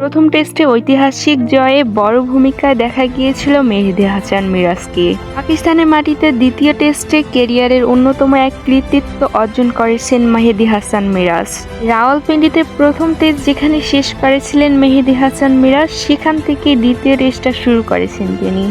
প্রথম টেস্টে ঐতিহাসিক জয়ে বড় ভূমিকায় দেখা গিয়েছিল মেহেদি হাসান মিরাজকে। পাকিস্তানের মাটিতে দ্বিতীয় টেস্টে কেরিয়ারের অন্যতম এক কৃতিত্ব অর্জন করেছেন মেহেদি হাসান মিরাজ। রাওয়ালপিন্ডিতে প্রথম টেস্ট যেখানে শেষ করেছিলেন মেহেদি হাসান মিরাজ, সেখান থেকে দ্বিতীয় টেস্টটা শুরু করেছেন তিনি।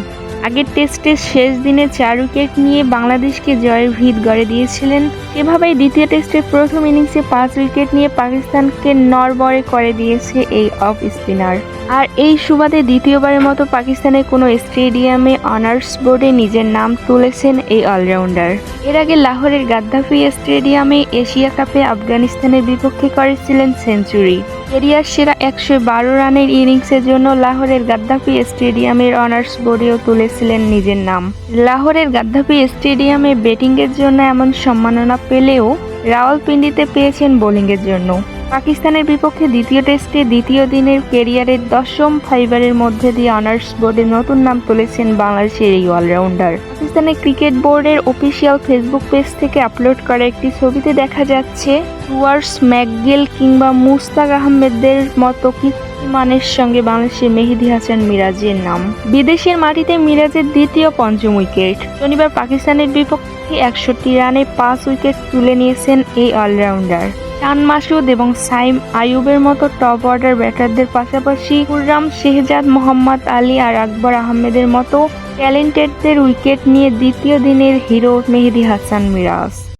আগের টেস্টের শেষ দিনে চার উইকেট নিয়ে বাংলাদেশকে জয়ের ভিত গড়ে দিয়েছিলেন। এভাবেই দ্বিতীয় টেস্টের প্রথম ইনিংসে পাঁচ উইকেট নিয়ে পাকিস্তানকে নরবরে করে দিয়েছে এই অফ স্পিনার। আর এই সুবাদে দ্বিতীয়বারের মতো পাকিস্তানের কোনো স্টেডিয়ামে অনার্স বোর্ডে নিজের নাম তুলেছেন এই অলরাউন্ডার। এর আগে লাহোরের গাদ্দাফি স্টেডিয়ামে এশিয়া কাপে আফগানিস্তানের বিপক্ষে করেছিলেন সেঞ্চুরি। কেরিয়ার সেরা একশো বারো রানের ইনিংসের জন্য লাহোরের গাদ্দাফি স্টেডিয়ামের অনার্স বোর্ডেও তুলেছিলেন নিজের নাম। লাহোরের গাদ্দাফি স্টেডিয়ামে ব্যাটিংয়ের জন্য এমন সম্মাননা পেলেও রাওয়ালপিন্ডিতে পেয়েছেন বোলিংয়ের জন্য। পাকিস্তানের বিপক্ষে দ্বিতীয় টেস্টে দ্বিতীয় দিনের কেরিয়ারের দশম ফাইবারের মধ্যে দিয়ে অনার্স বোর্ডে নতুন নাম তুলেছেন বাংলাদেশের এই অলরাউন্ডার। পাকিস্তানের ক্রিকেট বোর্ডের অফিসিয়াল ফেসবুক পেজ থেকে আপলোড করা একটি ছবিতে দেখা যাচ্ছে, টুয়ার্স ম্যাকগিল কিংবা মুস্তাক আহমেদদের মতো কি মানের সঙ্গে বাংলাদেশের মেহেদি হাসান মিরাজের নাম। বিদেশের মাটিতে মিরাজের দ্বিতীয় পঞ্চম উইকেট। শনিবার পাকিস্তানের বিপক্ষে একষট্টি রানে পাঁচ উইকেট তুলে নিয়েছেন এই অলরাউন্ডার। শান মাসুদ এবং সাইম আয়ুবের মতো টপ অর্ডার ব্যাটারদের পাশাপাশি কুররাম শেহজাদ, মোহাম্মদ আলী আর আকবর আহমেদের মতো ট্যালেন্টেডদের উইকেট নিয়ে দ্বিতীয় দিনের হিরো মেহেদি হাসান মিরাজ।